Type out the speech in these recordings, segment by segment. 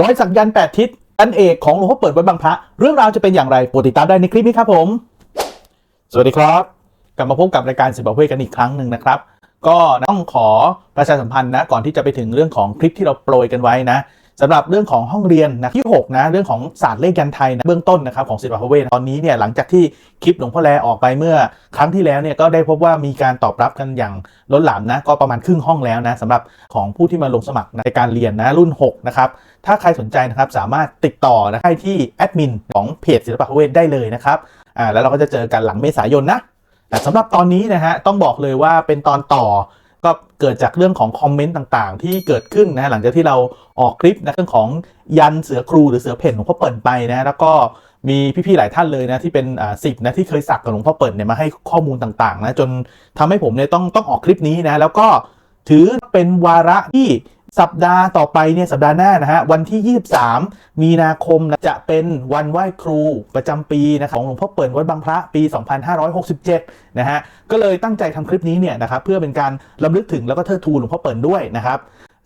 ร้อยสักยันต์แปดทิศอันเอกของหลวงพ่อเปิดวัดบางพระ เรื่องราวจะเป็นอย่างไรโปรดติดตามได้ในคลิปนี้ครับผม สวัสดีครับ กลับมาพบกับรายการสิบประเวทกันอีกครั้งหนึ่งนะครับ ก็ต้องขอประชาสัมพันธ์นะก่อนที่จะไปถึงเรื่องของคลิปที่เราโปรยกันไว้นะ สำหรับเรื่องของห้องเรียนนะที่6นะเรื่องของศาสตร์เลขยันไทยนะเบื้องต้นนะครับของศิลปะพเวทตอนนี้เนี่ยหลังจากที่คลิปหลวงพ่อแลออกไปเมื่อครั้งที่แล้วเนี่ยก็ได้พบว่ามีการตอบรับกันอย่างล้นหลามนะก็ประมาณครึ่งห้องแล้วนะสำหรับของผู้ที่มาลงสมัครในการเรียนนะรุ่น6นะครับถ้าใครสนใจนะครับสามารถติดต่อนะได้ที่แอดมินของเพจศิลปะพเวทได้เลยนะครับอ่าแล้วเราก็จะเจอกันหลังเมษายนนะสำหรับตอนนี้นะฮะต้องบอกเลยว่าเป็นตอนต่อ เกิดจากเรื่องของคอมเมนต์ต่างๆ ที่เกิดขึ้นนะหลังจากที่เราออกคลิปนะเรื่องของยันเสือครูหรือเสือเพ่นหลวงพ่อเปิ่นไปนะแล้วก็มีพี่ๆหลายท่านเลยนะที่เป็นอ่าสิบนะที่เคยสักกับหลวงพ่อเปิ่นเนี่ยมาให้ข้อมูลต่างๆนะจนทำให้ผมเนี่ยต้องต้องออกคลิปนี้นะแล้วก็ถือเป็นวาระที่ สัปดาห์ต่อไปเนี่ยสัปดาห์หน้านะฮะวันที่ 23 มีนาคมนะจะเป็นวันไหว้ครูประจำปีนะของหลวงพ่อเปิ่นวัดบางพระปี 2567 นะฮะก็เลยตั้งใจทำคลิปนี้เนี่ยนะครับเพื่อเป็นการลำลึกถึงแล้วก็เทิดทูนหลวงพ่อเปิ่นด้วยนะครับ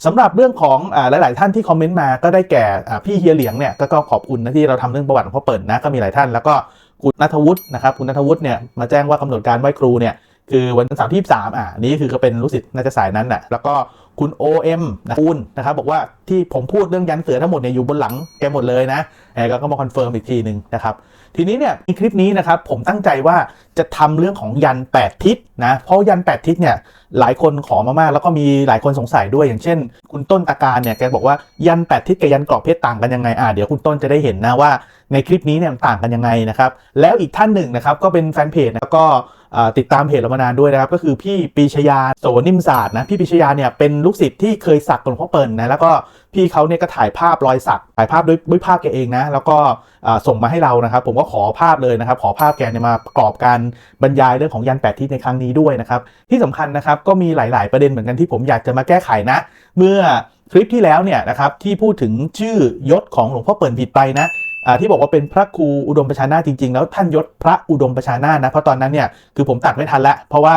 สำหรับเรื่องของอ่าหลาย ๆ ท่านที่คอมเมนต์มาก็ได้แก่พี่เฮียเหลียงเนี่ยก็ขอบคุณนะที่เราทำเรื่องประวัติหลวงพ่อเปิ่นนะก็มีหลายท่านแล้วก็คุณนัทวุฒินะครับคุณนัทวุฒิเนี่ยมาแจ้งว่ากำหนดการไหว้ครูเนี่ยคือวันเสาร์ที่ 23 อ่านี่คือก็เป็นลูกศิษย์น่าจะสายนั้นน่ะแล้วก็ คุณ OM นะคุณนะครับบอกว่าที่ผมพูดเรื่องยันเสือทั้งหมดเนี่ยอยู่บนหลังแกหมดเลยนะแกก็มาคอนเฟิร์มอีกทีหนึ่งนะครับทีนี้เนี่ยในคลิปนี้นะครับผมตั้งใจว่าจะทำเรื่องของยัน 8 ทิศนะเพราะยัน 8 ทิศเนี่ยหลายคนขอมามากแล้วก็มีหลายคนสงสัยด้วยอย่างเช่น คุณต้นตาการเนี่ยแกบอกว่ายัน 8 ทิศกับยันกรอบเพชรต่างกันยังไงอ่าเดี๋ยวคุณต้นจะได้เห็นนะว่าในคลิปนี้เนี่ยต่างกันยังไงนะครับแล้วอีกท่านหนึ่งนะครับก็เป็นแฟนเพจแล้วก็ ติดตามเพจเรามานานด้วยนะครับก็คือพี่ปีชยาโสนิมศาสตร์นะพี่ปีชยาเนี่ยเป็นลูกศิษย์ที่เคยสักหลวงพ่อเปิ่นนะแล้วก็พี่เขาเนี่ยก็ถ่ายภาพรอยสักถ่ายภาพด้วยด้วยภาพแกเองนะแล้วก็ส่งมาให้เรานะครับ ผมก็ขอภาพเลยนะครับ ขอภาพแกเนี่ยมาประกอบการบรรยายเรื่องของยันแปดทิศในครั้งนี้ด้วยนะครับที่สำคัญนะครับก็มีหลาย ๆ ประเด็นเหมือนกันที่ผมอยากจะมาแก้ไขนะ เมื่อคลิปที่แล้วเนี่ยนะครับที่พูดถึงชื่อยศของหลวงพ่อเปิ่นผิดไปนะ ที่บอกว่าเป็นพระครูอุดมประชานาจริงๆ แล้วท่านยศพระอุดมประชานานะเพราะตอนนั้นเนี่ยคือผมตัดไม่ทันละเพราะว่า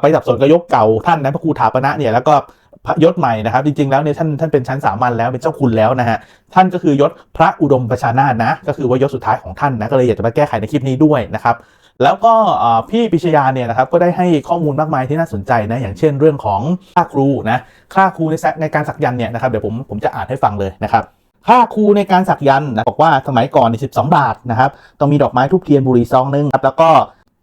ไปสับสนกับยศเก่าท่านนะพระครูถาปนะเนี่ยแล้วก็พระยศใหม่นะครับจริงๆแล้วเนี่ยท่านท่านเป็นชั้นสามัญแล้วเป็นเจ้าคุณแล้วนะฮะท่านก็คือยศพระอุดมประชานานะ ก็คือว่ายศสุดท้ายของท่านนะก็เลยอยากจะมาแก้ไขในคลิปนี้ด้วยนะครับแล้วก็พี่ปิชยาเนี่ยนะครับก็ได้ให้ข้อมูลมากมายที่น่าสนใจนะอย่างเช่นเรื่องของค่าครูนะค่าครูในในการสักยันเนี่ยนะครับเดี๋ยวผมผมจะอ่านให้ฟังเลยนะครับ ค่าครูในการสักยันนะบอกว่าสมัยก่อนเนี่ย12บาทนะครับต้องมีดอกไม้ทูบเทียนบุหรี่ซองหนึงครับแล้วก็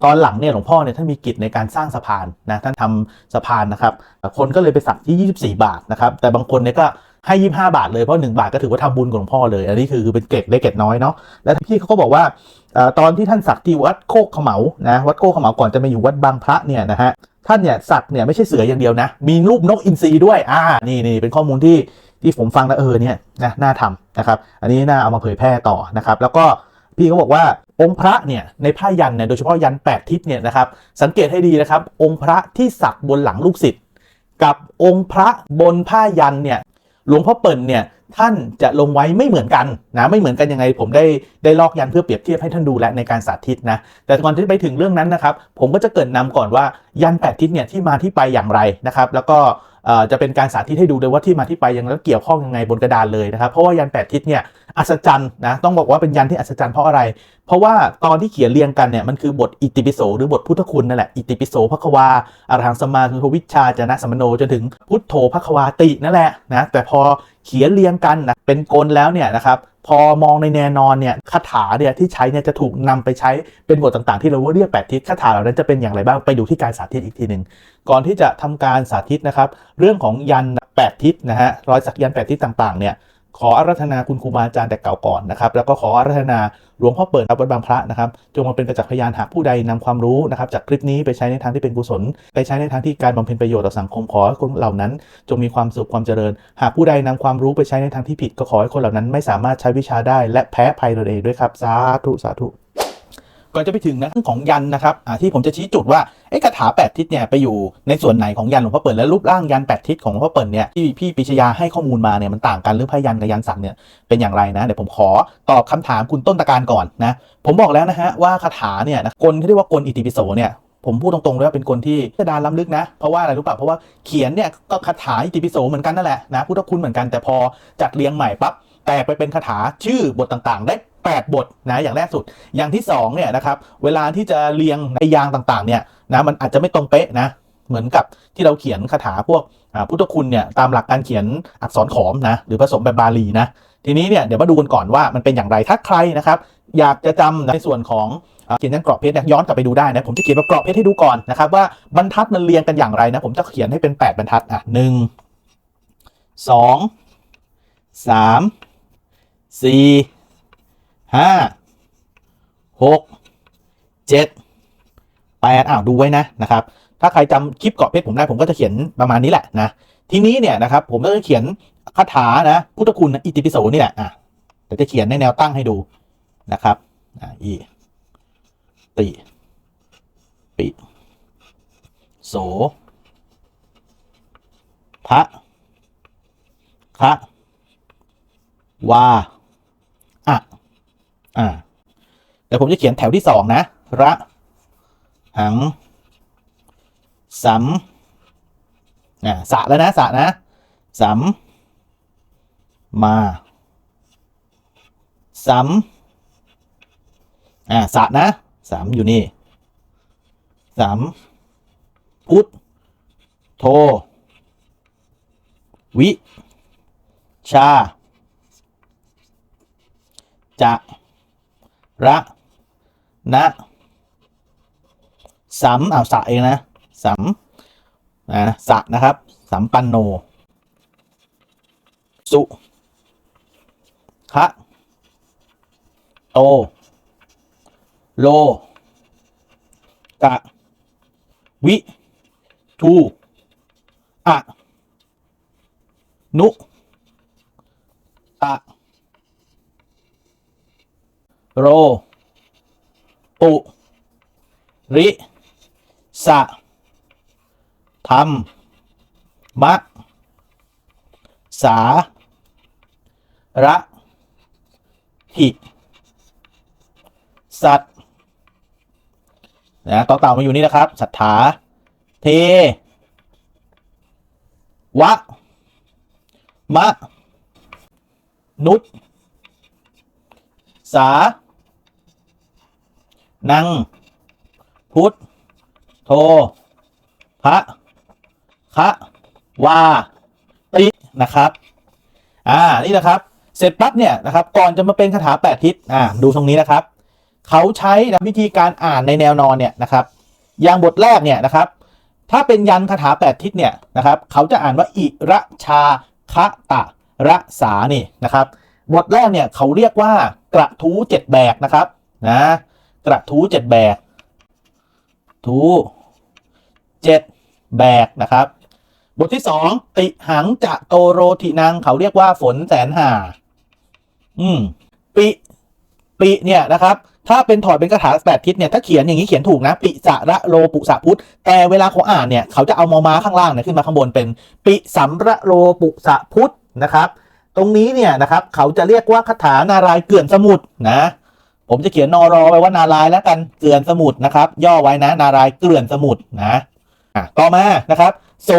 ตอนหลังเนี่ยหลวงพ่อเนี่ยท่านมีกิจในการสร้างสะพานนะท่านทำสะพานนะครับ คนก็เลยไปสักที่ 24 บาทนะครับแต่บางคนเนี่ยก็ให้ 25 บาทเลยเพราะ 1 บาทก็ถือว่าทำบุญกับหลวงพ่อเลย อันนี้คือเป็นเกร็ดเล็กเกร็ดน้อยเนาะแล้วพี่เขาก็บอกว่าตอนที่ท่านสักที่วัดโคกเขมานะวัดโคกเขมาก่อนจะมาอยู่วัดบางพระเนี่ยนะฮะท่านเนี่ยสักเนี่ยไม่ใช่เสืออย่างเดียวนะ มีรูปนกอินทรีด้วยอ่านี่นี่เป็นข้อมูลที่ ที่ผมฟังแล้วเออเนี่ยนะน่าทำนะครับ อันนี้น่าเอามาเผยแพร่ต่อนะครับ แล้วก็พี่เขาบอกว่าองค์พระเนี่ยในผ้ายันเนี่ยโดยเฉพาะยัน 8 ทิศเนี่ยนะครับสังเกตให้ดีนะครับ องค์พระที่สักบนหลังลูกศิษย์กับองค์พระบนผ้ายันเนี่ยหลวงพ่อเปิ่นเนี่ยท่านจะลงไว้ไม่เหมือนกันนะไม่เหมือนกันยังไง ผมได้ได้ลอกยันเพื่อเปรียบเทียบให้ท่านดูและในการสาธิตนะแต่ก่อนที่จะไปถึงเรื่องนั้นนะครับ ผมก็จะเกรินนำก่อนว่ายัน8ทิศเนี่ยที่มาที่ไปอย่างไรนะครับ แล้วก็ จะเป็นการสาธิตให้ดูเลยว่าที่มาที่ไปยังแล้วเกี่ยวข้องยังไงบนกระดานเลยนะครับ เพราะว่ายันแปดทิศเนี่ยอัศจรรย์นะต้องบอกว่าเป็นยันที่อัศจรรย์เพราะอะไร เพราะว่าตอนที่เขียนเรียงกันเนี่ยมันคือบทอิติปิโสหรือบทพุทธคุณนั่นแหละอิติปิโสภควาอรหังสมาคือวิชชาจนะสมโนจนถึงพุทโธภควาตินั่นแหละนะแต่พอเขียนเรียงกันนะ เป็นกลแล้วเนี่ยนะครับพอมองในแนวนอนเนี่ยคาถาเนี่ยที่ใช้เนี่ยจะถูกนำไปใช้เป็นบทต่างๆ ที่เราเรียกแปดทิศคาถาเหล่านั้นจะเป็นอย่างไรบ้างไปดูที่การสาธิตอีกทีหนึ่งก่อนที่จะทำการสาธิตนะครับ เรื่องของยัน8ทิศนะฮะรอยสักยัน8ทิศต่างๆเนี่ย ขออารัธนาคุณครูบาอาจารย์แต่เก่าก่อนนะครับแล้วก็ขออารัธนาหลวงพ่อเปิดวัดบางพระนะครับจงมาเป็นประจักษ์พยานหากผู้ใดนำความรู้นะครับจากคลิปนี้ไปใช้ในทางที่เป็นกุศล ไปใช้ในทางที่การบำเพ็ญประโยชน์ต่อสังคมขอให้คนเหล่านั้น จงมีความสุขความเจริญ หากผู้ใดนำความรู้ไปใช้ในทางที่ผิด ก็ขอให้คนเหล่านั้นไม่สามารถใช้วิชาได้ และแพ้ภัยตนเองด้วยครับสาธุสาธุ ก่อนจะไปถึงนะเรื่องของยันนะครับที่ผมจะชี้จุดว่าไอ้คาถาแปดทิศเนี่ยไปอยู่ในส่วนไหนของยันหลวงพ่อเปิดและรูปร่างยันแปดทิศของหลวงพ่อเปิดเนี่ยที่พี่ปิชยาให้ข้อมูลมาเนี่ยมันต่างกันหรือพยันกับยันสักเนี่ยเป็นอย่างไรนะเดี๋ยวผมขอตอบคำถามคุณต้นตะการก่อนนะผมบอกแล้วนะฮะว่าคาถาเนี่ยนะกลที่เรียกว่ากลอิติปิโสเนี่ยผมพูดตรงๆเลยว่าเป็นกลที่พิสดารล้ำลึกนะ เพราะว่าอะไรรู้ป่ะเพราะว่าเขียนเนี่ยก็คาถาอิติปิโสเหมือนกันนั่นแหละนะพุทธคุณเหมือนกันแต่พอจัดเรียงใหม่ปั๊บแตกไปเป็นคาถาชื่อบทต่างๆ ได้ 8 บทนะอย่างแรกสุด อย่างที่2เนี่ยนะครับเวลาที่จะเรียงในยางต่างๆเนี่ยนะมันอาจจะไม่ตรงเป๊ะนะเหมือนกับที่เราเขียนคาถาพวกพุทธคุณเนี่ยตามหลักการเขียนอักษรขอมนะหรือผสมแบบบาลีนะทีนี้เนี่ยเดี๋ยวมาดูกันก่อนว่ามันเป็นอย่างไรถ้าใครนะครับอยากจะจำในส่วนของอเขียนยันกรอบเพชรเนี่ยย้อนกลับไปดูได้นะผมจะเขียนแบบกรอบเพชรให้ดูก่อนนะครับว่าบรรทัดมันเรียงกันอย่างไรนะผมจะเขียนให้เป็น 8 บรรทัดอะหนึ่งสองสามสี่ ห้าหกเจ็ดแปดอ้าวดูไว้นะนะครับ ถ้าใครจำคลิปเกาะเพชรผมได้ผมก็จะเขียนประมาณนี้แหละนะ ทีนี้เนี่ยนะครับผมก็จะเขียนคาถานะพุทธคุณอิติปิโสนี่แหละอะแต่จะเขียนในแนวตั้งให้ดูนะครับอะอีติปิโสพระคะวา อ่าแต่ผมจะเขียนแถวที่สองนะ ระหังสัมอ่าสะแล้วนะสะนะสัมมาสัมอ่าสะนะสามอยู่นี่สามพุทธโท วิชา จะ ระนะสัมอ้าวสะเองนะสัมนะสะนะครับสัมปันโน สุคะโต โล กะ วิ ทูอะนุตะ โร ปุริ สะธรรมมะสา ระ หิ สัตนะต่อเต่ามาอยู่นี่นะครับศรัทธาเท วะ มะ นุษสา นัง พุทธโทพระคะวาตินะครับ อ่า นี่นะครับ เสร็จปั๊บเนี่ยนะครับ ก่อนจะมาเป็นคาถาแปดทิศ อ่า ดูตรงนี้นะครับ เขาใช้นะวิธีการอ่านในแนวนอนเนี่ยนะครับ อย่างบทแรกเนี่ยนะครับ ถ้าเป็นยันคาถาแปดทิศเนี่ยนะครับ เขาจะอ่านว่าอิระชาคะตะระสานี่นะครับ บทแรกเนี่ยเขาเรียกว่ากระทู้เจ็ดแบกนะครับ นะ กระทู้เจ็ดแบก ทูเจ็ดแบกนะครับ บทที่สองติหังจะโตโรทินังเขาเรียกว่าฝนแสนหาอืมปิปิเนี่ยนะครับถ้าเป็นถอดเป็นคาถาแปดทิศเนี่ยถ้าเขียนอย่างนี้เขียนถูกนะ ปิสระโลปุสะพุทธแต่เวลาเขาอ่านเนี่ยเขาจะเอามอม้าข้างล่างเนี่ยขึ้นมาข้างบนเป็น ปิสัมระโลปุสะพุทธนะครับ ตรงนี้เนี่ยนะครับเขาจะเรียกว่าคาถานารายเกลื่อนสมุทรนะ ผมจะเขียนนอรอไว้ว่านารายแล้วกันเกลื่อนสมุทรนะครับ ย่อไว้นะ นารายเกลื่อนสมุทรนะอะต่อมานะครับ โส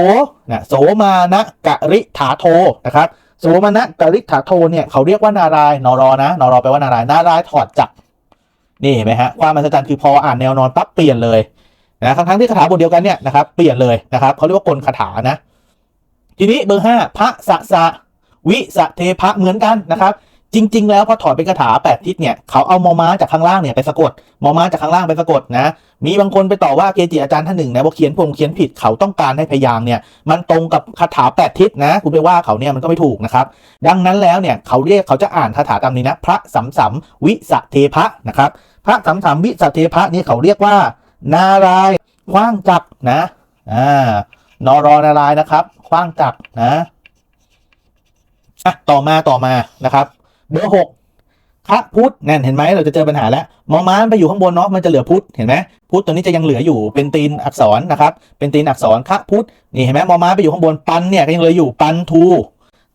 นะโสมานะกะริถาโทนะครับโสมานะกะริถาโทเนี่ยเขาเรียกว่านารายนอรอนะนอรอแปลว่านารายนารายถอดจักนี่เห็นไหมฮะความมหัศจรรย์คือพออ่านแนวนอนปั๊บเปลี่ยนเลยนะทั้งทั้งที่คาถาบทเดียวกันเนี่ยนะครับเปลี่ยนเลยนะครับเขาเรียกว่ากลคาถานะ ทีนี้เบอร์ห้าพระสะสะวิสะเทพะเหมือนกันนะครับ จริง ๆ แล้วพอถอดเป็นคาถาแปดทิศเนี่ยเขาเอามอม้าจากข้างล่างเนี่ยไปสะกดมอม้าจากข้างล่างไปสะกดนะ มีบางคนไปต่อว่าเกจิอาจารย์ท่านหนึ่งนะว่าเขียนผมเขียนผิดเขาต้องการให้พยางเนี่ยมันตรงกับคาถาแปดทิศนะ คุณไปว่าเขาเนี่ยมันก็ไม่ถูกนะครับดังนั้นแล้วเนี่ยเขาเรียกเขาจะอ่านคาถาตามนี้นะพระสัมสัมวิสเทพะนะครับพระสัมสัมวิสเทพะนี่เขาเรียกว่า นารายณ์ขว้างจักนะอ่านอรอนารายนะครับขว้างจักนะอะต่อมาต่อมานะครับ เบอร์หกพระพุทธนั่นเห็นไหมเราจะเจอปัญหาแล้วมอม้านไปอยู่ข้างบนเนาะมันจะเหลือพุทธเห็นไหมพุทธตัวนี้จะยังเหลืออยู่เป็นตีนอักษรนะครับ เป็นตีนอักษรคะพุทธนี่เห็นไหมมอม้าไปอยู่ข้างบนปันเนี่ยก็ยังเหลืออยู่ปันทู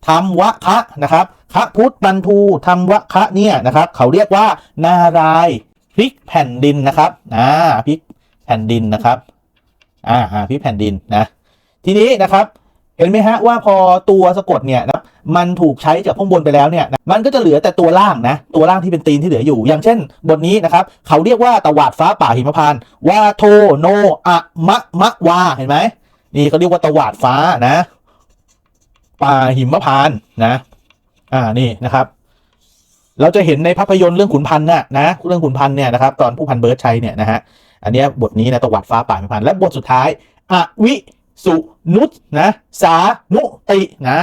ธรรมวะคะนะครับคะพุทธปันทูธรรมวะคะเนี่ยนะครับ เขาเรียกว่านารายพลิกแผ่นดินนะครับอ่าพลิกแผ่นดินนะครับอ่าอ่าพลิกแผ่นดินนะทีนี้นะครับ เห็นไหมฮะว่าพอตัวสะกดเนี่ยนะมันถูกใช้จากข้างบนไปแล้วเนี่ยนะมันก็จะเหลือแต่ตัวล่างนะตัวล่างที่เป็นตีนที่เหลืออยู่ อย่างเช่น บทนี้นะครับเขาเรียกว่าตะวาดฟ้าป่าหิมพานต์วาโทโนอะมะมะวาเห็นไหมนี่เขาเรียกว่าตะวาดฟ้านะ ป่าหิมพานนะอ่านี่นะครับ เราจะเห็นในภาพยนตร์เรื่องขุนพันธ์น่ะนะเรื่องขุนพันธ์เนี่ยนะครับตอนผู้พันเบิร์ดชัยเนี่ยนะฮะอันเนี้ยบทนี้นะตะวัดฟ้าป่าหิมพานและบทสุดท้ายอวิ สุนุตนะสานุตินะ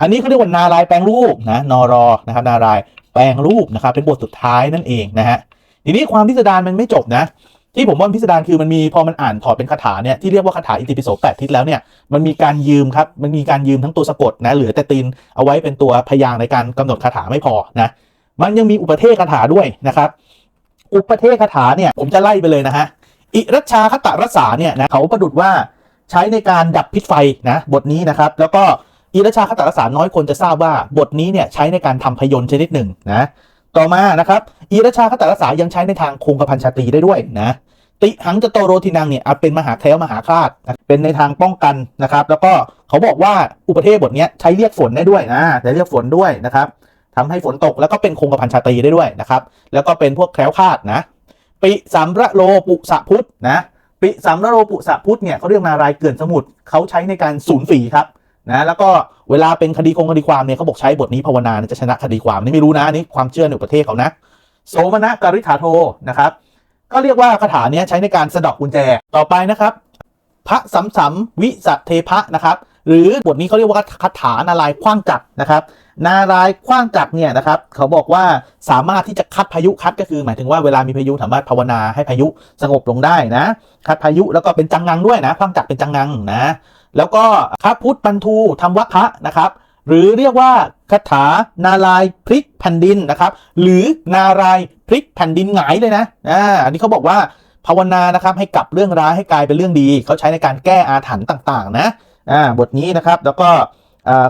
อันนี้เขาเรียกว่านารายแปลงรูปนะนรอนะครับนารายแปลงรูปนะครับเป็นบทสุดท้ายนั่นเองนะฮะทีนี้ความพิสดารมันไม่จบนะ ที่ผมว่าพิสดารคือมันมีพอมันอ่านถอดเป็นคาถาเนี่ยที่เรียกว่าคาถาอิติปิโสแปดทิศแล้วเนี่ยมันมีการยืมครับมันมีการยืมทั้งตัวสะกดนะเหลือแต่ตีนเอาไว้เป็นตัวพยางในการกำหนดคาถาไม่พอนะมันยังมีอุปเทศคาถาด้วยนะครับอุปเทศคาถาเนี่ยผมจะไล่ไปเลยนะฮะอิรัชชาคตะรัสาเนี่ยนะเขาประดุดว่า ใช้ในการดับพิษไฟนะบทนี้นะครับ แล้วก็อิรชาคตะรัสสาน้อยคนจะทราบว่าบทนี้เนี่ยใช้ในการทำพยนต์ชนิดหนึ่งนะต่อมานะครับอิรชาคตะรัสสายังใช้ในทางคงกระพันชาตรีได้ด้วยนะติหังจโตโรทินังเนี่ยอาจเป็นมหาแคล้วมหาคาตนะเป็นในทางป้องกันนะครับ แล้วก็เขาบอกว่าอุปเทศบทเนี้ยใช้เรียกฝนได้ด้วยนะจะเรียกฝนด้วยนะครับทำให้ฝนตกแล้วก็เป็นคงกระพันชาตรีได้ด้วยนะครับ แล้วก็เป็นพวกแคล้วคาดนะ ปิสัมระโลปุสะพุทธนะ ปิสัมระโรปุสะพุทธเนี่ยเขาเรียกนารายเกลื่อนสมุทรเขาใช้ในการสูญฝีครับนะแล้วก็เวลาเป็นคดีคงคดีความเนี่ยเขาบอกใช้บทนี้ภาวนานจะชนะคดีความนี่ไม่รู้นะนี่ความเชื่อในประเทศเขานะโสมนะการิธาโทนะครับ ก็เรียกว่าคาถาเนี้ยใช้ในการสะดอกกุญแจต่อไปนะครับ พระสัมสัมวิสะเทพะนะครับ หรือบทนี้เขาเรียกว่าคาถานารายณ์ขว้างจักรนะครับ นารายณ์ขว้างจักรเนี่ยนะครับเขาบอกว่าสามารถที่จะคัดพายุคัดก็คือ หมายถึงว่าเวลามีพายุสามารถภาวนาให้พายุสงบลงได้นะคัดพายุแล้วก็เป็นจังงังด้วยนะขว้างจักรเป็นจังงังนะแล้วก็พระพุทธปันทูธรรมวัคคะนะครับหรือเรียกว่าคาถานารายพลิกแผ่นดินนะครับ หรือนารายพลิกแผ่นดินหงายเลยนะอ่าอันนี้เขาบอกว่าภาวนานะครับให้กลับเรื่องร้ายให้กลายเป็นเรื่องดี เขาใช้ในการแก้อาถรรพ์ต่าง ๆ นะ อ่าบทนี้นะครับ แล้วก็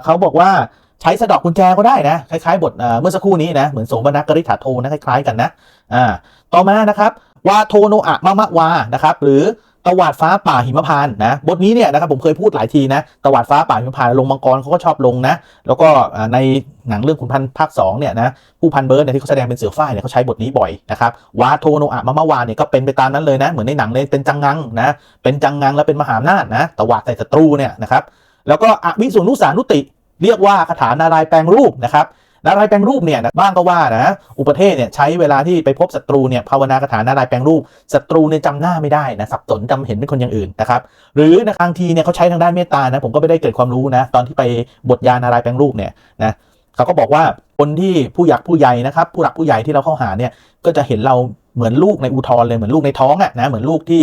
เขาบอกว่าใช้สะดอกกุญแจก็ได้นะ คล้ายๆ บทเมื่อสักครู่นี้นะ เหมือนโสมนักกริษฐาโทนะคล้ายๆกันนะอ่าต่อมานะครับวาโทโนอะมะมะวานะครับ หรือ ตวาดฟ้าป่าหิมพานต์นะบทนี้เนี่ยนะครับผมเคยพูดหลายทีนะตวาดฟ้าป่าหิมพานต์ลงมังกรเขาก็ชอบลงนะ แล้วก็ในหนังเรื่องขุนพันธ์ภาค2เนี่ยนะผู้พันเบิร์ดเนี่ยที่เขาแสดงเป็นเสือฝ้ายเนี่ยเขาใช้บทนี้บ่อยนะครับวาโทโนอะมะมะวาเนี่ยก็เป็นไปตามนั้นเลยนะเหมือนในหนังเลยเป็นจังงังนะเป็นจังงังแล้วเป็นมหาอำนาจนะตวาดใส่ศัตรูเนี่ยนะครับแล้วก็อวิสุนุสานุติ เรียกว่าคาถานารายแปลงรูปนะครับ นารายแปลงรูปเนี่ยบ้างก็ว่านะอุปเทศเนี่ยใช้เวลาที่ไปพบศัตรูเนี่ยภาวนาคาถานารายแปลงรูปศัตรูเนี่ยจำหน้าไม่ได้นะสับสนจำเห็นเป็นคนอย่างอื่นนะครับหรือนะบางทีเนี่ยเขาใช้ทางด้านเมตตานะผมก็ไม่ได้เกิดความรู้นะตอนที่ไปบทยานารายแปลงรูปเนี่ยนะเขาก็บอกว่าคนที่ผู้หยักผู้ใหญ่นะครับผู้หลักผู้ใหญ่ที่เราเข้าหาเนี่ยก็จะเห็นเรา เหมือนลูกในอุทธรเลยเหมือนลูกในท้องอะนะเหมือนลูกที่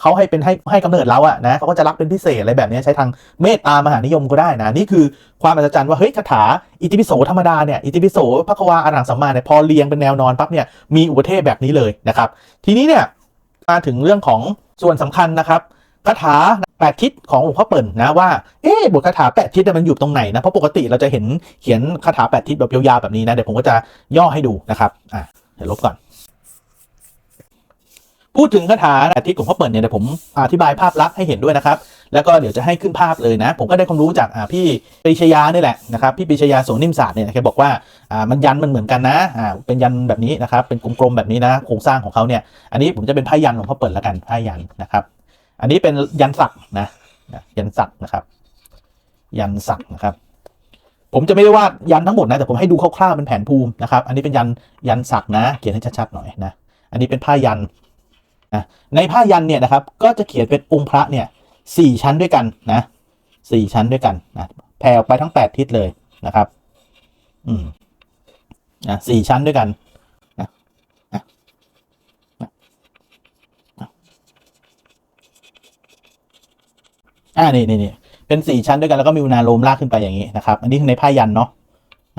เขาให้เป็นให้ให้กำเนิดเราอะนะเขาก็จะรักเป็นพิเศษอะไรแบบนี้ใช้ทางเมตตามหานิยมก็ได้นะนี่คือความอัศจรรย์ว่าเฮ้ยคาถาอิติปิโสธรรมดาเนี่ยอิติปิโสพระควาอรังสัมมาเนี่ยพอเรียงเป็นแนวนอนปั๊บเนี่ยมีอุปเทศแบบนี้เลยนะครับ ทีนี้เนี่ยมาถึงเรื่องของส่วนสำคัญนะครับคาถาแปดทิศของหลวงพ่อเปิ่นนะว่า เอ๊บทคาถาแปดทิศมันอยู่ตรงไหนนะ เพราะปกติเราจะเห็นเขียนคาถาแปดทิศแบบยาวๆแบบนี้นะ เดี๋ยวผมก็จะย่อให้ดูนะครับ อะ เดี๋ยวลบก่อน พูดถึงคาถาแปดทิศของหลวงพ่อเปิ่นเนี่ยเดี๋ยวผมอธิบายภาพลักษณ์ให้เห็นด้วยนะครับ แล้วก็เดี๋ยวจะให้ขึ้นภาพเลยนะ ผมก็ได้ความรู้จากพี่ปรีชยานี่แหละนะครับพี่ปรีชยาโสนิมศาสตร์เนี่ยแกบอกว่ามันยันมันเหมือนกันนะเป็นยันแบบนี้นะครับเป็นกลมๆแบบนี้นะโครงสร้างของเขาเนี่ยอันนี้ผมจะเป็นไพ่ยันของพ่อเปิ่นแล้วกันไพ่ยันนะครับ อันนี้เป็นยันศักด์นะยันศักด์นะครับ ยันศักด์นะครับผมจะไม่ได้วาดยันทั้งหมดนะแต่ผมให้ดูคร่าวๆเป็นแผนภูมินะครับ อันนี้เป็นยันยันศักด์นะ เขียนให้ชัดๆหน่อยนะ อันนี้เป็นผ้ายัน นะในผ้ายันเนี่ยนะครับก็จะเขียนเป็นองค์พระเนี่ยสี่ชั้นด้วยกันนะสี่ชั้นด้วยกันนะแผ่ออกไปทั้งแปดทิศเลยนะครับ อืมนะสี่ชั้นด้วยกันอ่านี่นี่นี่เป็นสี่ชั้นด้วยกันแล้วก็มีอุณาโลมลากขึ้นไปอย่างนี้นะครับ อันนี้คือในผ้ายันเนาะ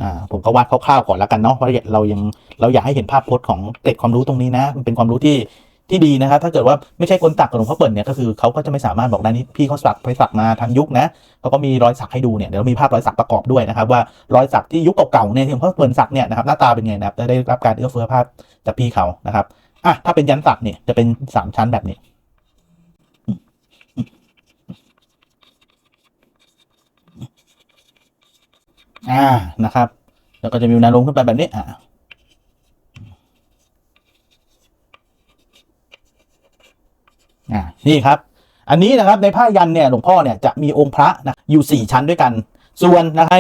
อ่าผมก็วาดคร่าวๆก่อนแล้วกันเนาะเพราะเรายังเราอยากให้เห็นภาพพจน์ของเกร็ดความรู้ตรงนี้นะ มันเป็นความรู้ที่ ที่ดีนะครับ ถ้าเกิดว่าไม่ใช่คนตักกับหลวงพ่อเปิ่นเนี่ยก็คือเขาก็จะไม่สามารถบอกได้นี่พี่เขาสักไปสักมาทางยุคนะเขาก็มีรอยสักให้ดูเนี่ยเดี๋ยวมีภาพรอยสักประกอบด้วยนะครับว่ารอยสักที่ยุคเก่าๆเนี่ยที่หลวงพ่อเปิ่นสักเนี่ยนะครับหน้าตาเป็นไงนะครับจะได้รับการเอื้อเฟื้อภาพจากพี่เขานะครับอะถ้าเป็นยันสักเนี่ยจะเป็นสามชั้นแบบนี้อ่านะครับ แล้วก็จะมีแนวโน้มขึ้นไปแบบนี้อ่า อ่านี่ครับ อันนี้นะครับในผ้ายันเนี่ยหลวงพ่อเนี่ยจะมีองค์พระนะอยู่สี่ชั้นด้วยกัน ส่วนใน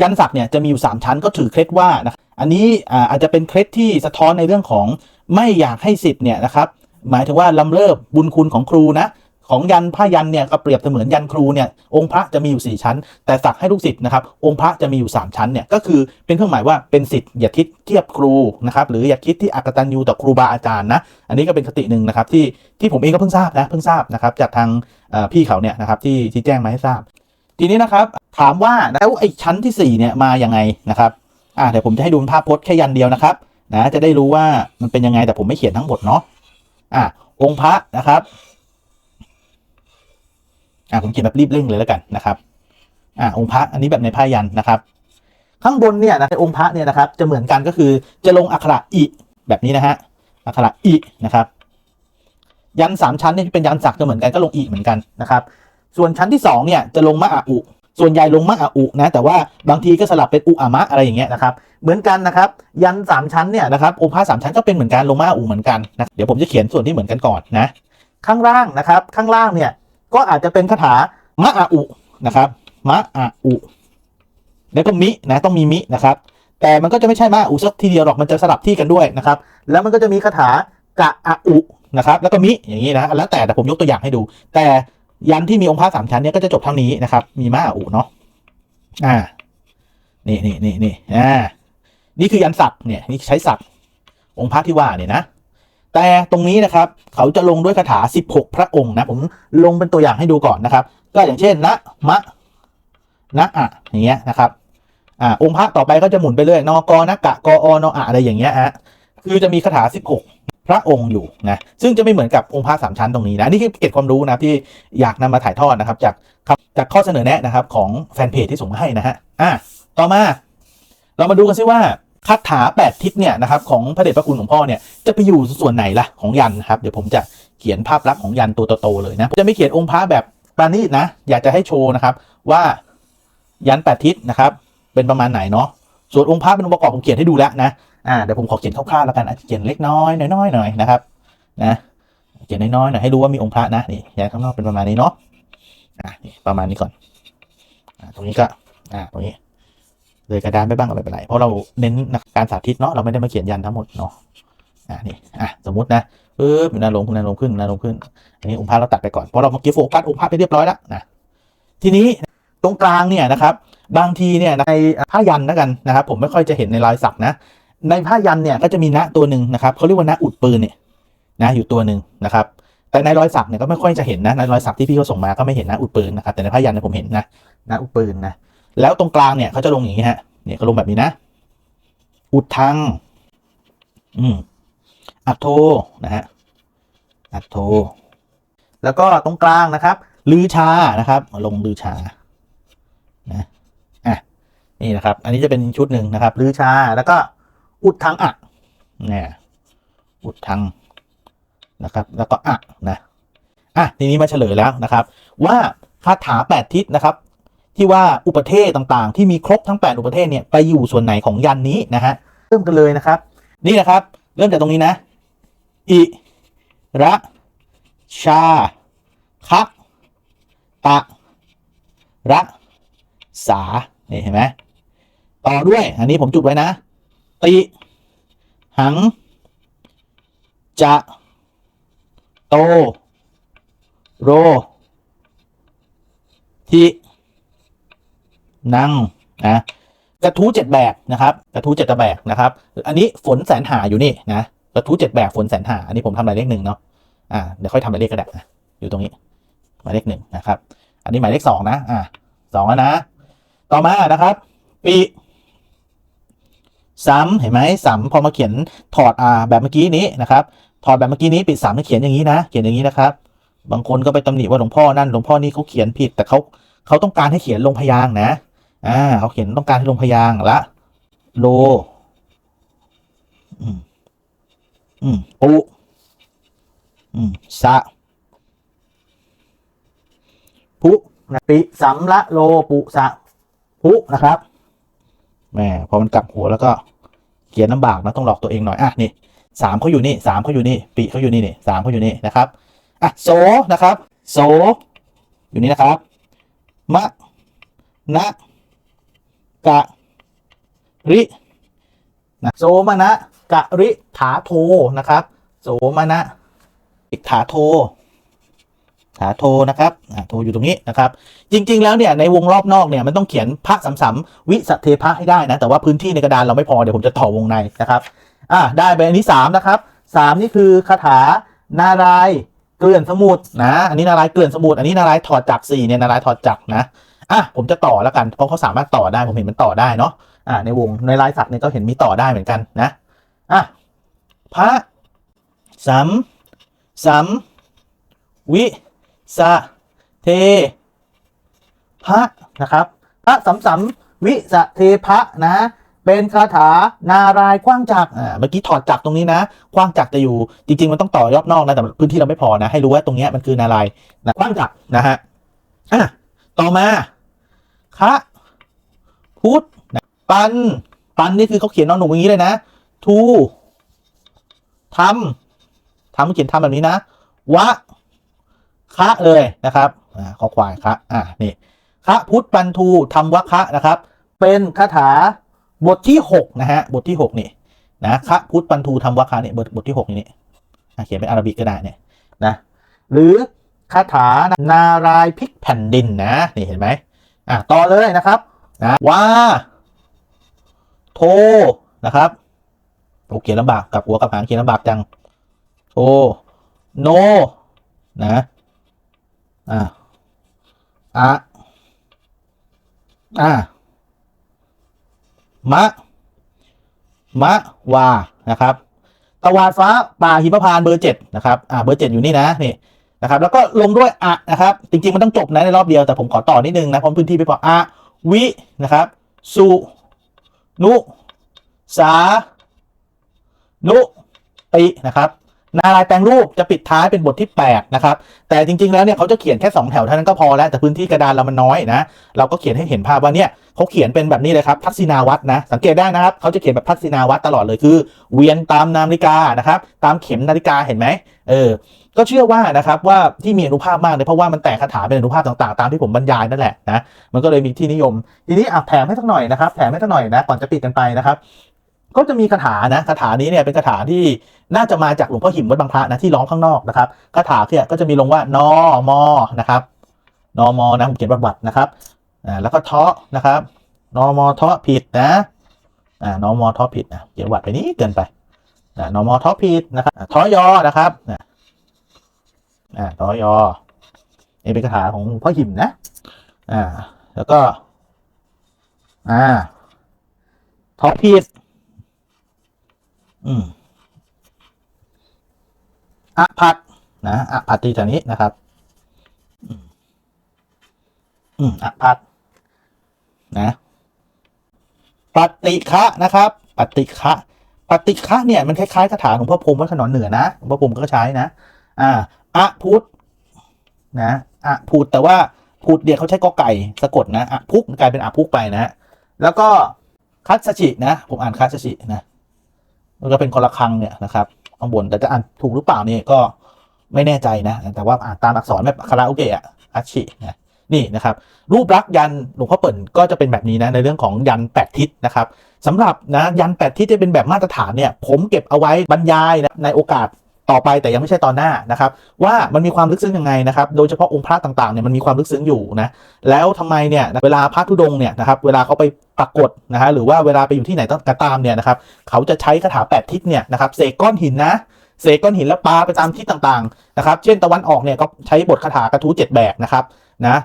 ยันศักดิ์เนี่ยจะมีอยู่สามชั้นก็ถือเคล็ดว่านะอันนี้อาอาจจะเป็นเคล็ดที่สะท้อนในเรื่องของไม่อยากให้สิทธิ์เนี่ยนะครับหมายถึงว่าลำเลิกบุญคุณของครูนะ ของยันผ้ายันเนี่ยก็เปรียบเสมือนยันครูเนี่ยองค์พระจะมีอยู่ 4 ชั้น แต่สักให้ลูกศิษย์นะครับองค์พระจะมีอยู่ 3 ชั้นเนี่ยก็คือเป็นเครื่องหมายว่าเป็นศิษย์อย่าคิดเทียบครูนะครับหรืออย่าคิดที่อักตันยูต่อครูบาอาจารย์นะอันนี้ก็เป็นคติหนึ่งนะครับที่ที่ผมเองก็เพิ่งทราบนะเพิ่งทราบนะครับจากทางพี่เขาเนี่ยนะครับที่ที่แจ้งมาให้ทราบ ทีนี้นะครับถามว่าแล้วไอ้ชั้นที่4เนี่ยมาอยังไงนะครับอ่าเดี๋ยวผมจะให้ดูเป็นภาพโพสต์แค่ยันเดียวนะครับนะจะได้รู้ว่ามันเป็นยังไงแต่ผมไม่เขียนทั้งหมดเนาะอ่าองค์พระนะครับ อ่าผมเขียนแบบรีบเร่งเลยแล้วกันนะครับอ่าองค์พระอันนี้แบบในผ้ายันนะครับ ข้างบนเนี่ยนะองค์พระเนี่ยนะครับ จะเหมือนกันก็คือจะลงอักขระอิแบบนี้นะฮะอักขระอินะครับ ยันสามชั้นเนี่ยที่เป็นยันศักดิ์จะเหมือนกันก็ลงอิเหมือนกันนะครับ ส่วนชั้นที่สองเนี่ยจะลงมะอาอุส่วนใหญ่ลงมะอาอุนะแต่ว่าบางทีก็สลับเป็นอุอามะอะไรอย่างเงี้ยนะครับเหมือนกันนะครับ ยันสามชั้นเนี่ยนะครับองค์พระสามชั้นก็เป็นเหมือนกันลงมะอาอุเหมือนกันนะเดี๋ยวผมจะเขียนส่วนที่เหมือนกันก่อนนะข้างล่างนะครับ ข้างล่างเนี่ย ก็อาจจะเป็นคาถามะอาอุนะครับมะอาอุแล้วก็มินะต้องมีมินะครับ แต่มันก็จะไม่ใช่มะอาอุสักทีเดียวหรอกมันจะสลับที่กันด้วยนะครับ แล้วมันก็จะมีคาถากะอาอุนะครับแล้วก็มิอย่างนี้นะแล้วแต่แต่ผมยกตัวอย่างให้ดู แต่ยันที่มีองค์พระสามชั้นเนี่ยก็จะจบเท่านี้นะครับ มีมะอาอุเนาะอ่านี่นี่นี่นี่อ่านี่คือยันศักดิ์เนี่ยนี่ใช้ศักดิ์องค์พระที่ว่าเนี่ยนะ แต่ตรงนี้นะครับ เขาจะลงด้วยคาถา 16 พระองค์นะ ผมลงเป็นตัวอย่างให้ดูก่อนนะครับ ก็อย่างเช่นนะมะนะอะอย่างเงี้ยนะครับอ่าองค์พระต่อไปก็จะหมุนไปเรื่อยนกนะกะกออนอะอะไรอย่างเงี้ยฮะคือจะมีคาถา 16 พระองค์อยู่นะซึ่งจะไม่เหมือนกับองค์พระสามชั้นตรงนี้นะนี่คือเก็บความรู้นะที่อยากนำมาถ่ายทอดนะครับ จากครับจากข้อเสนอแนะนะครับของแฟนเพจที่ส่งมาให้นะฮะอะต่อมา เรามาดูกันซิว่า คาถาแปดทิศเนี่ยนะครับของพระเดชพระคุณหลวงพ่อเนี่ยจะไปอยู่ส่วนไหนล่ะของยันครับเดี๋ยวผมจะเขียนภาพลักษณ์ของยันตัวโตๆเลยนะจะไม่เขียนองค์พระแบบปราณีตนะ อยากจะให้โชว์นะครับว่ายันแปดทิศนะครับเป็นประมาณไหนเนาะส่วนองค์พระเป็นองค์ประกอบผมเขียนให้ดูแล้วนะอ่าเดี๋ยวผมขอเขียนคร่าวๆแล้วกันอาจจะเขียนเล็กน้อยน้อยๆหน่อยนะครับนะเขียนน้อยๆหน่อยให้รู้ว่ามีองค์พระนะนี่ยันข้างนอกเป็นประมาณนี้เนาะอ่าประมาณนี้ก่อนอ่าตรงนี้ก็อ่าตรงนี้ เลยกระดานไปบ้างก็ไม่เป็นไรเพราะเราเน้นการสาธิตเนาะเราไม่ได้มาเขียนยันทั้งหมดเนาะอ่านี่อะสมมตินะปึ๊บนาลงนาลงขึ้นนาลงขึ้น อันนี้องค์พระเราตัดไปก่อนเพราะเราเมื่อกี้โฟกัสองค์พระไปเรียบร้อยแล้วนะทีนี้ตรงกลางเนี่ยนะครับ บางทีเนี่ยในผ้ายันแล้วกันนะครับ ผมไม่ค่อยจะเห็นในรอยสักนะ ในผ้ายันเนี่ยก็จะมีณตัวหนึ่งนะครับเขาเรียกว่าณอุดปืนเนี่ยนะอยู่ตัวหนึ่งนะครับแต่ในรอยสักเนี่ยก็ไม่ค่อยจะเห็นนะในรอยสักที่พี่เขาส่งมาก็ไม่เห็นนะอุดปืนนะครับแต่ในผ้ายันเนี่ยผมเห็นนะณอุดปืนนะ แล้วตรงกลางเนี่ยเขาจะลงอย่างนี้ฮะ เนี่ยก็ลงแบบนี้นะ อุดทัง อืม อัดโทนะฮะ อัดโท แล้วก็ตรงกลางนะครับ ลือชา นะครับ ลงลือชา นะ อะ นี่นะครับ อันนี้จะเป็นชุดหนึ่งนะครับ ลือชา แล้วก็อุดทังอะเนี่ย อุดทังนะครับ แล้วก็อะนะ อะ ทีนี้มาเฉลยแล้วนะครับ ว่าคาถาแปดทิศนะครับ ที่ว่าอุปเทศต่างๆ ที่มีครบทั้ง 8 อุปเทศเนี่ยไปอยู่ส่วนไหนของยันนี้นะฮะเริ่มกันเลยนะครับ นี่นะครับ เริ่มจากตรงนี้นะอิระชาคะตะระสานี่เห็นไหมต่อด้วย อันนี้ผมจุดไว้นะ ติ หัง จะ โต โร ทิ นั่งนะกระทู้เจ็ดแบกนะครับกระทู้เจ็ดตะแบกนะครับ อันนี้ฝนแสนหาอยู่นี่นะกระทู้เจ็ดแบกฝนแสนหาอันนี้ผมทำหมายเลขหนึ่งเนาะอ่าเดี๋ยวค่อยทำหมายเลขก็ได้นะอยู่ตรงนี้หมายเลขหนึ่งนะครับ อันนี้หมายเลขสองนะอ่าสองนะ ต่อมานะครับ ปีซ้ำเห็นไหมซ้ำพอมาเขียนถอดอ่าแบบเมื่อกี้นี้นะครับ ถอดแบบเมื่อกี้นี้ปิดซ้ำให้เขียนอย่างนี้นะ เขียนอย่างนี้นะครับ บางคนก็ไปตำหนิว่าหลวงพ่อนั่นหลวงพ่อนี่เขาเขียนผิด แต่เขาเขาต้องการให้เขียนลงพยางนะ อ่าเขาเขียนต้องการให้ลงพยางละโล อืมอืมปุอืมสะพุนะปิสัมละโลปุสะพุนะครับแหมพอมันกลับหัวแล้วก็เขียนลำบากนะต้องหลอกตัวเองหน่อยอะนี่สามเขาอยู่นี่สามเขาอยู่นี่ปีเขาอยู่นี่นี่สามเขาอยู่นี่นะครับอะโซนะครับโซอยู่นี่นะครับ มะ นะ กะรินะโสมนะกะริถาโทนะครับ โสมนะอีกถาโทถาโทนะครับอ่าโทอยู่ตรงนี้นะครับ จริง ๆ แล้วเนี่ยในวงรอบนอกเนี่ยมันต้องเขียนพระสำสำวิสเทพะให้ได้นะ แต่ว่าพื้นที่ในกระดานเราไม่พอเดี๋ยวผมจะต่อวงในนะครับอ่าได้ไปอันนี้สามนะครับสามนี่คือคาถานารายเกลื่อนสมุทรนะ อันนี้นารายเกลื่อนสมุทรอันนี้นารายถอดจักสี่เนี่ยนารายถอดจักนะ อะผมจะต่อแล้วกันเพราะเขาสามารถต่อได้ผมเห็นมันต่อได้เนาะอ่าในวงในลายสักเนี่ยก็เห็นมีต่อได้เหมือนกันนะอะพระสัมสัมวิสะเทพระนะครับพระสัมสัมวิสะเทพะนะเป็นคาถานารายกว้างจักอ่าเมื่อกี้ถอดจักตรงนี้นะกว้างจักจะอยู่จริง ๆ มันต้องต่อยอบนอกนะแต่พื้นที่เราไม่พอนะให้รู้ว่าตรงเนี้ยมันคือนารายนะกว้างจักนะฮะอะต่อมา คะพุทธปัน ปันนี่คือเขาเขียนนอนหนูอย่างนี้เลยนะ ทูทำทำเขียนทำแบบนี้นะ วะคะเลยนะครับอขอควายคะอ่านี่คะพุทธปันทูทำวะคะนะครับ เป็นคาถาบทที่หกนะฮะบทที่หกนี่นะคะพุทธปันทูทำวะคะเนี่ยบทบทที่หกนี่เขียนเป็นอาราบิกก็ได้เนี่ยนะ หรือคาถานารายพิกแผ่นดินนะ นี่เห็นไหม อะต่อเลยนะครับนะว่าโทนะครับโอเขียนลำบากกับหัวกับหางเขียนลำบากจังโทโนนะอ่าอะอ่ามะ มะวานะครับ ตะวันฟ้าป่าหิมพานต์เบอร์เจ็ดนะครับ อ่าเบอร์เจ็ดอยู่นี่นะนี่ นะครับแล้วก็ลงด้วยอะนะครับ จริงๆ มันต้องจบนะในรอบเดียวแต่ผมขอต่อนิดนึงนะเพราะพื้นที่ไม่พออะวินะครับสุนุสานุตินะครับนารายแปลงรูปจะปิดท้ายเป็นบทที่ 8 นะครับ แต่จริงๆแล้วเนี่ยเขาจะเขียนแค่ 2 แถวเท่านั้นก็พอแล้ว แต่พื้นที่กระดานเรามันน้อยนะ เราก็เขียนให้เห็นภาพว่าเนี่ยเขาเขียนเป็นแบบนี้เลยครับทักษิณาวัตรนะ สังเกตได้นะครับเขาจะเขียนแบบทักษิณาวัตรตลอดเลยคือ เวียนตามนาฬิกานะครับ ตามเข็มนาฬิกาเห็นไหมเออ ก็เชื่อว่านะครับว่าที่มีอนุภาพมากเลยเพราะว่ามันแตกคาถาเป็นอนุภาพต่างๆ ตามที่ผมบรรยายนั่นแหละนะมันก็เลยมีที่นิยม ทีนี้อะแถมให้สักหน่อยนะครับแถมให้สักหน่อยนะก่อนจะปิดกันไปนะครับก็จะมีคาถานะคาถานี้เนี่ยเป็นคาถาที่น่าจะมาจากหลวงพ่อหิมวัดบางพระนะที่ร้องข้างนอกนะครับคาถาเนี่ยก็จะมีลงว่านอมอนะครับนอมอนะผมเขียนบัตรนะครับอ่าแล้วก็เทาะนะครับนอมอเทาะผิดนะอ่านอมอเทาะผิดนะเขียนบัตรไปนี้เกินไปอ่านอมอเทาะผิดนะครับทอยอนะครับ อ่าเทอยอนี่เป็นคาถาของพ่อหิมนะ อ่า แล้วก็ อ่าเทาะผิดอืมอะพัดนะอะพัดที่แถวนี้นะครับ อืมอะพัดนะปฏิฆะนะครับ ปฏิฆะปฏิฆะเนี่ยมันคล้ายๆคาถาหลวงพ่อพรมวัดขนอนเหนือนะพ่อพรมก็ใช้นะ อ่า อะพุทธนะอะพุทธแต่ว่าพุทธเนี่ยเขาใช้กอไก่สะกดนะอะพุกกลายเป็นอะพุกไปนะ แล้วก็คัตสชินะ ผมอ่านคัตสชินะมันก็เป็นคนละครังเนี่ยนะครับข้างบนแต่จะอ่านถูกหรือเปล่านี่ก็ไม่แน่ใจนะ แต่ว่าอ่านตามอักษรแบบคาราโอเกะอะอาชินะนี่นะครับ รูปลักษณ์ยันหลวงพ่อเปิ่นก็จะเป็นแบบนี้นะในเรื่องของยันแปดทิศนะครับสำหรับนะยันแปดทิศที่เป็นแบบมาตรฐานเนี่ย ผมเก็บเอาไว้บรรยายนะในโอกาส ต่อไปแต่ยังไม่ใช่ตอนหน้านะครับ ว่ามันมีความลึกซึ้งยังไงนะครับ โดยเฉพาะองค์พระต่างๆเนี่ยมันมีความลึกซึ้งอยู่นะแล้วทำไมเนี่ยเวลาพระธุดงเนี่ยนะครับเวลาเขาไปปรากฏนะฮะหรือว่าเวลาไปอยู่ที่ไหนต้องก็ตามเนี่ยนะครับเขาจะใช้คาถาแปดทิศเนี่ยนะครับเสกก้อนหินนะเสกก้อนหินแล้วปาไปตามทิศต่างๆนะครับ เช่นตะวันออกเนี่ยก็ใช้บทคาถากระทู้เจ็ดแบกนะครับนะ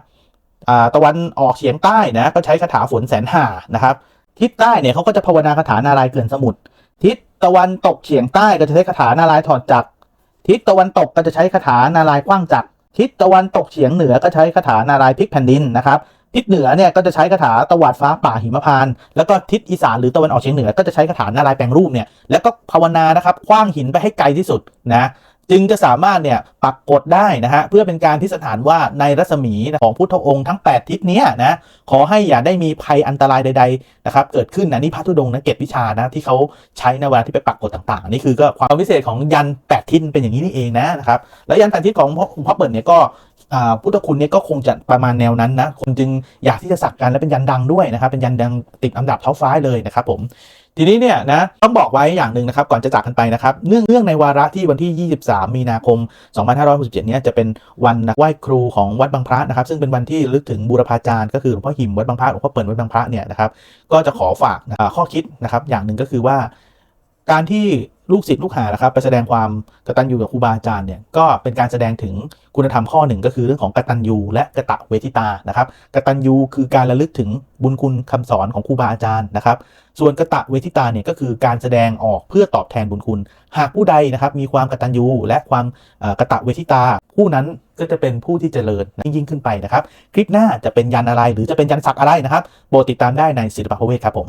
อ่าตะวันออกเฉียงใต้นะก็ใช้คาถาฝนแสนห่านะครับทิศใต้เนี่ยเขาก็จะภาวนาคาถานารายเกลื่อนสมุทรทิศตะวันตกเฉียงใต้ก็จะใช้คาถานารายถอดจักร ทิศตะวันตกก็จะใช้คาถานารายกว้างจักรทิศตะวันตกเฉียงเหนือก็ใช้คาถานารายพลิกแผ่นดินนะครับทิศเหนือเนี่ยก็จะใช้คาถาตวัดฟ้าป่าหิมพานต์แล้วก็ทิศอีสานหรือตะวันออกเฉียงเหนือก็จะใช้คาถานารายแปลงรูปเนี่ยแล้วก็ภาวนานะครับคว้างหินไปให้ไกลที่สุดนะ จึงจะสามารถเนี่ยปักกดได้นะฮะเพื่อเป็นการที่สถานว่าในรัศมีของพุทธองค์ทั้ง 8 ทิศนี้นะขอให้อย่าได้มีภัยอันตรายใดๆนะครับเกิดขึ้นนะนี่พระธุดงค์นะเก็บวิชานะที่เขาใช้ในเวลาที่ไปปักกดต่างๆ นี่คือก็ความพิเศษของยัน 8 ทิศเป็นอย่างนี้นี่เองนะครับแล้วยัน8ทิศของพ่อพ่อเปิดเนี่ยก็ พุทธคุณเนี่ยก็คงจะประมาณแนวนั้นนะคนจึงอยากที่จะสักกันและเป็นยันดังด้วยนะครับเป็นยันดังติดอันดับเท้าฟ้าเลยนะครับผมทีนี้เนี่ยนะต้องบอกไว้อย่างหนึ่งนะครับก่อนจะจากกันไปนะครับเนื่องเนื่องในวาระที่วันที่ 23 มีนาคม 2567เนี่ยจะเป็นวันไหว้ครูของวัดบางพระนะครับ ซึ่งเป็นวันที่ลึกถึงบูรพาจารย์ก็คือหลวงพ่อหิมวัดบางพระหลวงพ่อเปิ่นวัดบางพระเนี่ยนะครับก็จะขอฝากข้อคิดนะครับอย่างหนึ่งก็คือว่า การที่ ลูกศิษย์ลูกหานะครับไปแสดงความกตัญญูกับครูบาอาจารย์เนี่ยก็เป็นการแสดงถึงคุณธรรมข้อหนึ่งก็คือเรื่องของกตัญญูและกะตะเวทิตานะครับกตัญญูคือการระลึกถึงบุญคุณคำสอนของครูบาอาจารย์นะครับ ส่วนกะตะเวทิตาเนี่ยก็คือการแสดงออกเพื่อตอบแทนบุญคุณ หากผู้ใดนะครับมีความกตัญญูและความเอ่อกตะเวทิตา ผู้นั้นก็จะเป็นผู้ที่เจริญยิ่งขึ้นไปนะครับ คลิปหน้าจะเป็นยันอะไรหรือจะเป็นยันศักดิ์อะไรนะครับโปรดติดตามได้ในศิลปะพเวทครับผม